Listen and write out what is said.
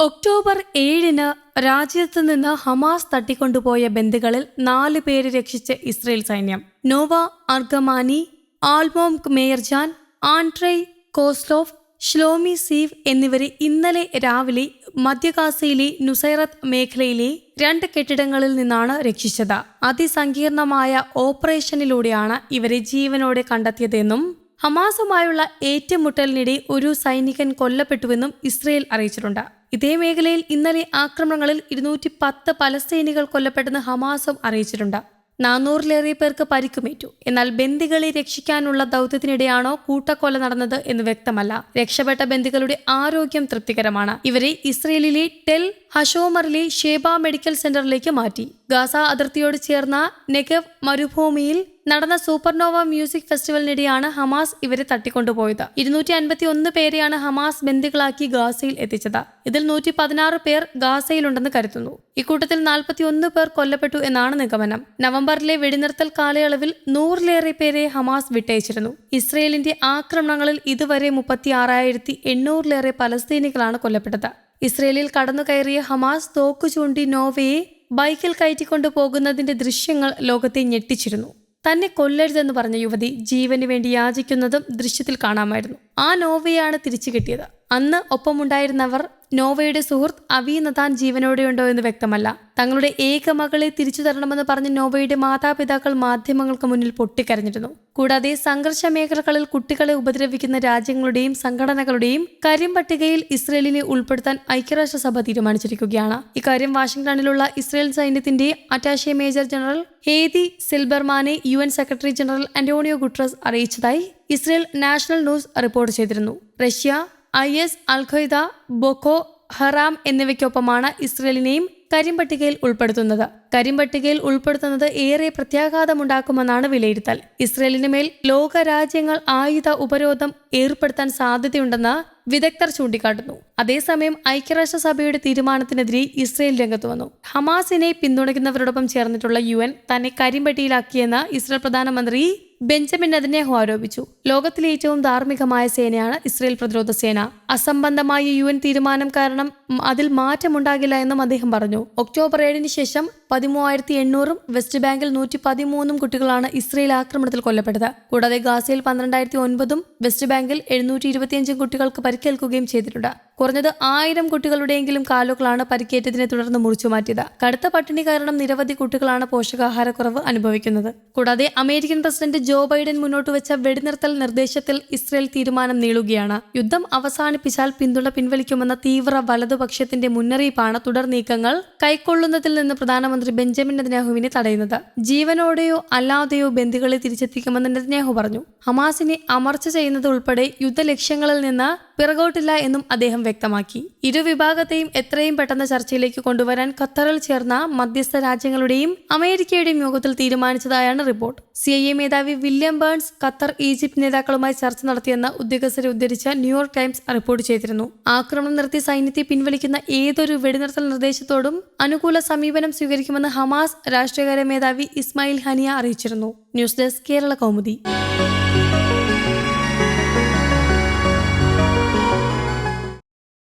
October ഏഴിന് രാജ്യത്ത് നിന്ന് ഹമാസ് തട്ടിക്കൊണ്ടുപോയ ബന്ധുക്കളിൽ നാല് പേര് രക്ഷിച്ച് ഇസ്രയേൽ സൈന്യം. Noa Argamani ആൽബോം Meir Jan Andrey Kozlov Shlomi Ziv എന്നിവരെ ഇന്നലെ രാവിലെ മധ്യകാസയിലെ നുസൈറത്ത് മേഖലയിലെ രണ്ട് കെട്ടിടങ്ങളിൽ നിന്നാണ് രക്ഷിച്ചത്. അതിസങ്കീർണമായ ഓപ്പറേഷനിലൂടെയാണ് ഇവരെ ജീവനോടെ കണ്ടെത്തിയതെന്നും ഹമാസുമായുള്ള ഏറ്റുമുട്ടലിനിടെ ഒരു സൈനികൻ കൊല്ലപ്പെട്ടുവെന്നും ഇസ്രയേൽ അറിയിച്ചിട്ടുണ്ട്. ഇതേ മേഖലയിൽ ഇന്നലെ ആക്രമണങ്ങളിൽ ഇരുന്നൂറ്റി പത്ത് പലസ്തീനികൾ കൊല്ലപ്പെട്ടെന്ന് ഹമാസും അറിയിച്ചിട്ടുണ്ട്. നാനൂറിലേറെ പേർക്ക് പരിക്കുമേറ്റു. എന്നാൽ ബന്ദികളെ രക്ഷിക്കാനുള്ള ദൗത്യത്തിനിടെയാണോ കൂട്ടക്കൊല നടന്നത് എന്ന് വ്യക്തമല്ല. രക്ഷപ്പെട്ട ബന്ദികളുടെ ആരോഗ്യം തൃപ്തികരമാണ്. ഇവരെ ഇസ്രയേലിലെ ടെൽ ഹഷോമറിലെ ഷേബ മെഡിക്കൽ സെന്ററിലേക്ക് മാറ്റി. ഗാസ അതിർത്തിയോട് ചേർന്ന നെഗവ് മരുഭൂമിയിൽ നടന്ന സൂപ്പർനോവ മ്യൂസിക് ഫെസ്റ്റിവലിനിടെയാണ് ഹമാസ് ഇവരെ തട്ടിക്കൊണ്ടുപോയത്. ഇരുന്നൂറ്റി അൻപത്തി ഒന്ന് പേരെയാണ് ഹമാസ് ബന്ദികളാക്കി ഗാസയിൽ എത്തിച്ചത്. ഇതിൽ നൂറ്റി പതിനാറ് പേർ ഗാസയിലുണ്ടെന്ന് കരുതുന്നു. ഇക്കൂട്ടത്തിൽ നാൽപ്പത്തി ഒന്ന് പേർ കൊല്ലപ്പെട്ടു എന്നാണ് നിഗമനം. നവംബറിലെ വെടിനിർത്തൽ കാലയളവിൽ നൂറിലേറെ പേരെ ഹമാസ് വിട്ടയച്ചിരുന്നു. ഇസ്രയേലിന്റെ ആക്രമണങ്ങളിൽ ഇതുവരെ മുപ്പത്തി ആറായിരത്തി എണ്ണൂറിലേറെ പലസ്തീനികളാണ് കൊല്ലപ്പെട്ടത്. ഇസ്രയേലിൽ കടന്നു കയറിയ ഹമാസ് തോക്കു ചൂണ്ടി നോവയെ ബൈക്കിൽ കയറ്റിക്കൊണ്ടു പോകുന്നതിന്റെ ദൃശ്യങ്ങൾ ലോകത്തെ ഞെട്ടിച്ചിരുന്നു. തന്നെ കൊല്ലരുതെന്ന് പറഞ്ഞ യുവതി ജീവന് വേണ്ടി യാചിക്കുന്നതും ദൃശ്യത്തിൽ കാണാമായിരുന്നു. ആ നോവയാണ് തിരിച്ചു കിട്ടിയത്. അന്ന് ഒപ്പമുണ്ടായിരുന്നവർ നോവയുടെ സുഹൃത്ത് അവി ജീവനോടെ ജീവനോടെയുണ്ടോ എന്ന് വ്യക്തമല്ല. തങ്ങളുടെ ഏക മകളെ തിരിച്ചു തരണമെന്ന് പറഞ്ഞ് നോവയുടെ മാതാപിതാക്കൾ മാധ്യമങ്ങൾക്ക് മുന്നിൽ പൊട്ടിക്കരഞ്ഞിരുന്നു. കൂടാതെ സംഘർഷ മേഖലകളിൽ കുട്ടികളെ ഉപദ്രവിക്കുന്ന രാജ്യങ്ങളുടെയും സംഘടനകളുടെയും കരിമ്പട്ടികയിൽ ഇസ്രയേലിനെ ഉൾപ്പെടുത്താൻ ഐക്യരാഷ്ട്രസഭ തീരുമാനിച്ചിരിക്കുകയാണ്. ഇക്കാര്യം വാഷിംഗ്ടണിലുള്ള ഇസ്രയേൽ സൈന്യത്തിന്റെ attache major general ഹേദി സിൽബർമാനെ U N secretary general Antonio Guterres അറിയിച്ചതായി ഇസ്രയേൽ നാഷണൽ ന്യൂസ് റിപ്പോർട്ട് ചെയ്തിരുന്നു. Russia I S al Qaeda Boko Haram എന്നിവയ്ക്കൊപ്പമാണ് ഇസ്രയേലിനെയും കരിമ്പട്ടികയിൽ ഉൾപ്പെടുത്തുന്നത്. കരിമ്പട്ടികയിൽ ഉൾപ്പെടുത്തുന്നത് ഏറെ പ്രത്യാഘാതമുണ്ടാക്കുമെന്നാണ് വിലയിരുത്തൽ. ഇസ്രയേലിന് മേൽ ലോകരാജ്യങ്ങൾ ആയുധ ഉപരോധം ഏർപ്പെടുത്താൻ സാധ്യതയുണ്ടെന്ന് വിദഗ്ധർ ചൂണ്ടിക്കാട്ടുന്നു. അതേസമയം ഐക്യരാഷ്ട്രസഭയുടെ തീരുമാനത്തിനെതിരെ ഇസ്രയേൽ രംഗത്ത് വന്നു. ഹമാസിനെ പിന്തുണയ്ക്കുന്നവരോടൊപ്പം ചേർന്നിട്ടുള്ള യു എൻ തന്നെ കരിമ്പട്ടിയിലാക്കിയെന്ന് ഇസ്രയേൽ പ്രധാനമന്ത്രി ബെഞ്ചമിൻ നെതന്യാഹു ആരോപിച്ചു. ലോകത്തിലെ ഏറ്റവും ധാർമ്മികമായ സേനയാണ് ഇസ്രയേൽ പ്രതിരോധ സേന. അസംബന്ധമായ യു തീരുമാനം കാരണം അതിൽ മാറ്റമുണ്ടാകില്ല എന്നും അദ്ദേഹം പറഞ്ഞു. ഒക്ടോബർ ഏഴിന് ശേഷം പതിമൂവായിരത്തി എണ്ണൂറും വെസ്റ്റ് ബാങ്കിൽ നൂറ്റി പതിമൂന്നും കുട്ടികളാണ് ഇസ്രയേൽ ആക്രമണത്തിൽ കൊല്ലപ്പെട്ടത്. കൂടാതെ ഗാസയിൽ പന്ത്രണ്ടായിരത്തി ഒൻപതും വെസ്റ്റ് ബാങ്കിൽ എഴുന്നൂറ്റി ഇരുപത്തിയഞ്ചും കുട്ടികൾക്ക് പരിക്കേൽക്കുകയും ചെയ്തിട്ടുണ്ട്. കുറഞ്ഞത് ആയിരം കുട്ടികളുടെയെങ്കിലും കാലുകളാണ് പരിക്കേറ്റതിനെ തുടർന്ന് മുറിച്ചു മാറ്റിയത്. കടുത്ത പട്ടിണി കാരണം നിരവധി കുട്ടികളാണ് പോഷകാഹാരക്കുറവ് അനുഭവിക്കുന്നത്. കൂടാതെ അമേരിക്കൻ പ്രസിഡന്റ് ജോ ബൈഡൻ മുന്നോട്ട് വെച്ച വെടിനിർത്തൽ നിർദ്ദേശത്തിൽ ഇസ്രയേൽ തീരുമാനം നീളുകയാണ്. യുദ്ധം അവസാനിപ്പിച്ചാൽ പിന്തുണ പിൻവലിക്കുമെന്ന തീവ്ര വലതുപക്ഷത്തിന്റെ മുന്നറിയിപ്പാണ് തുടർ നീക്കങ്ങൾ കൈക്കൊള്ളുന്നതിൽ നിന്ന് പ്രധാനമന്ത്രി ബെഞ്ചമിൻ നെതന്യാഹുവിനെ തടയുന്നത്. ജീവനോടെയോ അല്ലാതെയോ ബന്ദികളെ തിരിച്ചെത്തിക്കുമെന്ന് നെതന്യാഹു പറഞ്ഞു. ഹമാസിനെ അമർച്ച ചെയ്യുന്നത് ഉൾപ്പെടെ യുദ്ധലക്ഷ്യങ്ങളിൽ നിന്ന് പിറകോട്ടില്ല എന്നും അദ്ദേഹം വ്യക്തമാക്കി. ഇരു വിഭാഗത്തെയും എത്രയും പെട്ടെന്ന് ചർച്ചയിലേക്ക് കൊണ്ടുവരാൻ ഖത്തറിൽ ചേർന്ന മധ്യസ്ഥ രാജ്യങ്ങളുടെയും അമേരിക്കയുടെയും യോഗത്തിൽ തീരുമാനിച്ചതായാണ് റിപ്പോർട്ട്. സി ഐ എ മേധാവി വില്യം ബേൺസ് ഖത്തർ ഈജിപ്ത് നേതാക്കളുമായി ചർച്ച നടത്തിയെന്ന് ഉദ്യോഗസ്ഥരെ ഉദ്ധരിച്ച് ന്യൂയോർക്ക് ടൈംസ് റിപ്പോർട്ട് ചെയ്തിരുന്നു. ആക്രമണം നിർത്തി സൈന്യത്തെ പിൻവലിക്കുന്ന ഏതൊരു വെടിനിർത്തൽ നിർദ്ദേശത്തോടും അനുകൂല സമീപനം സ്വീകരിക്കുമെന്ന് ഹമാസ് രാഷ്ട്രീയകാര്യ മേധാവി ഇസ്മായിൽ ഹനിയ അറിയിച്ചിരുന്നു. News desk Kerala Kaumudi.